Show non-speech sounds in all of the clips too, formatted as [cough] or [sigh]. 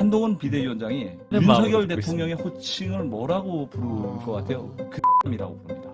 한동훈 비대위원장이 네, 윤석열 대통령의 호칭을 뭐라고 부를 것 같아요? 그이라고 부릅니다.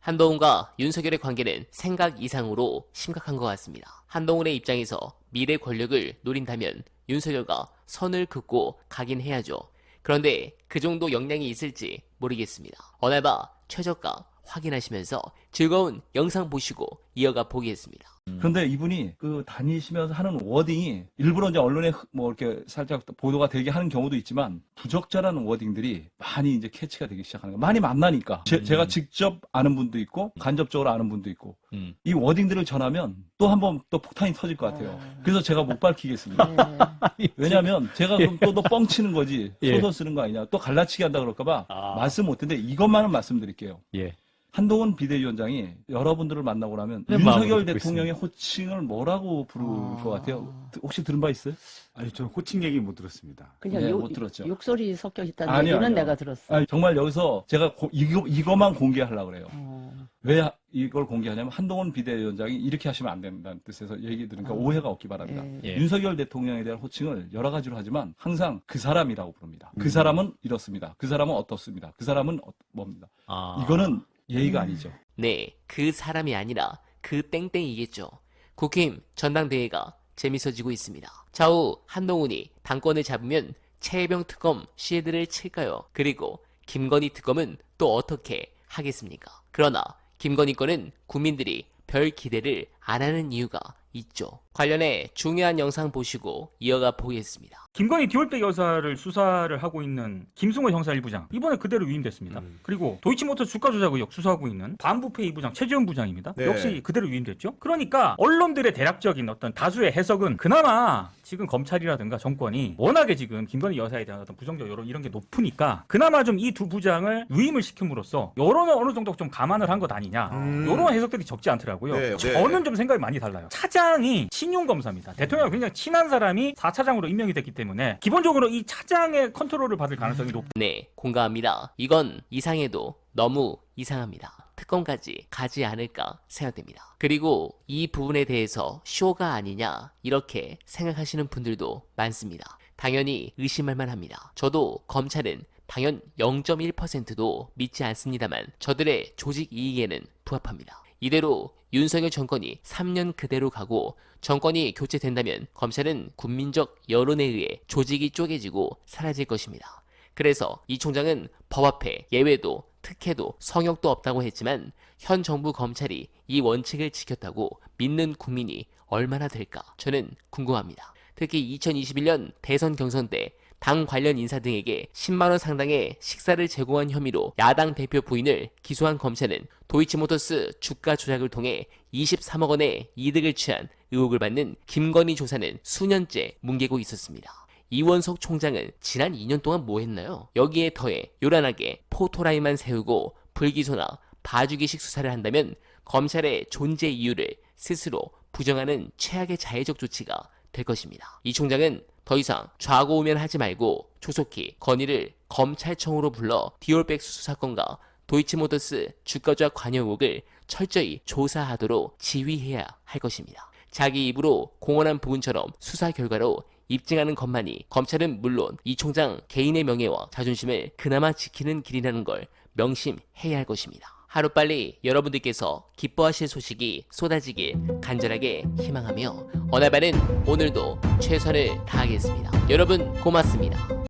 한동훈과 윤석열의 관계는 생각 이상으로 심각한 것 같습니다. 한동훈의 입장에서 미래 권력을 노린다면 윤석열과 선을 긋고 가긴 해야죠. 그런데 그 정도 역량이 있을지 모르겠습니다. 어날바 최저가 확인하시면서 즐거운 영상 보시고 이어가 보겠습니다. 그런데 이분이 그 다니시면서 하는 워딩이 일부러 이제 언론에 흐- 뭐 이렇게 살짝 보도가 되게 하는 경우도 있지만 부적절한 워딩들이 많이 이제 캐치가 되기 시작하는 거예요. 많이 만나니까 제, 제가 직접 아는 분도 있고 간접적으로 아는 분도 있고 음. 이 워딩들을 전하면 또 한 번 또 폭탄이 터질 것 같아요. 그래서 제가 못 밝히겠습니다. [laughs] 왜냐하면 제가 그럼 또, 또 뻥치는 거지 예. 소설 쓰는 거 아니냐 또 갈라치기 한다 그럴까봐 아. 말씀 못했는데 이것만은 말씀드릴게요. 예. 한동훈 비대위원장이 여러분들을 만나고 나면 네, 윤석열 대통령의 호칭을 뭐라고 부를 것 같아요? 혹시 들은 바 있어요? 아니 저는 호칭 얘기 못 들었습니다. 그냥 네, 욕, 못 들었죠. 욕설이 섞여 있다는 아니요, 얘기는 아니요. 내가 들었어. 아니, 정말 여기서 제가 고- 이거, 이거만 공개하려고 그래요. 어. 왜 하- 이걸 공개하냐면 한동훈 비대위원장이 이렇게 하시면 안 된다는 뜻에서 얘기 들으니까 아. 오해가 없기 바랍니다. 예. 예. 윤석열 대통령에 대한 호칭을 여러 가지로 하지만 항상 그 사람이라고 부릅니다. 음. 그 사람은 이렇습니다. 그 사람은 어떻습니다. 그 사람은 어- 뭡니다. 아. 이거는 예의가 음. 아니죠. 네, 그 사람이 아니라 그 땡땡이겠죠. 국힘 전당대회가 재밌어지고 있습니다. 좌우 한동훈이 당권을 잡으면 최혜병 특검 시에드를 칠까요? 그리고 김건희 특검은 또 어떻게 하겠습니까? 그러나 김건희 건은 국민들이 별 기대를 안 하는 이유가 있죠. 관련해 중요한 영상 보시고 이어가 보겠습니다. 김건희 디올백 여사를 수사를 하고 있는 김승호 형사 1부장 이번에 그대로 위임됐습니다. 그리고 도이치모터 주가 조작 의혹 수사하고 있는 반부패 2부장 최재형 부장입니다. 네. 역시 그대로 위임됐죠. 그러니까 언론들의 대략적인 어떤 다수의 해석은 그나마 지금 검찰이라든가 정권이 워낙에 지금 김건희 여사에 대한 어떤 부정적 여론 이런 게 높으니까 그나마 좀 이 두 부장을 위임을 시킴으로써 여론을 어느 정도 좀 감안을 한 것 아니냐. 음. 이런 해석들이 적지 않더라고요. 네, 네. 저는 좀 생각이 많이 달라요. 차 장이 신용 검사입니다. 대통령이 굉장히 친한 사람이 4차장으로 임명이 됐기 때문에 기본적으로 이 차장의 컨트롤을 받을 가능성이 높. 네, 공감합니다. 이건 이상해도 너무 이상합니다. 특검까지 가지 않을까 생각됩니다. 그리고 이 부분에 대해서 쇼가 아니냐 이렇게 생각하시는 분들도 많습니다. 당연히 의심할 만합니다. 저도 검찰은 당연 0.1%도 믿지 않습니다만 저들의 조직 이익에는 부합합니다. 이대로 윤석열 정권이 3년 그대로 가고 정권이 교체된다면 검찰은 국민적 여론에 의해 조직이 쪼개지고 사라질 것입니다. 그래서 이 총장은 법 앞에 예외도 특혜도 성역도 없다고 했지만 현 정부 검찰이 이 원칙을 지켰다고 믿는 국민이 얼마나 될까 저는 궁금합니다. 특히 2021년 대선 경선 때 당 관련 인사 등에게 10만원 상당의 식사를 제공한 혐의로 야당 대표 부인을 기소한 검찰은 도이치모터스 주가 조작을 통해 23억 원의 이득을 취한 의혹을 받는 김건희 조사는 수년째 뭉개고 있었습니다. 이원석 총장은 지난 2년 동안 뭐 했나요? 여기에 더해 요란하게 포토라인만 세우고 불기소나 봐주기식 수사를 한다면 검찰의 존재 이유를 스스로 부정하는 최악의 자해적 조치가 될 것입니다. 이 총장은 더 이상 좌고우면 하지 말고 조속히 건의를 검찰청으로 불러 디올백 수 수 사건과 도이치모터스 주가 조작 관여 의혹을 철저히 조사하도록 지휘해야 할 것입니다. 자기 입으로 공언한 부분처럼 수사 결과로 입증하는 것만이 검찰은 물론 이 총장 개인의 명예와 자존심을 그나마 지키는 길이라는 걸 명심해야 할 것입니다. 하루빨리 여러분들께서 기뻐하실 소식이 쏟아지길 간절하게 희망하며 어나바는 오늘도 최선을 다하겠습니다. 여러분 고맙습니다.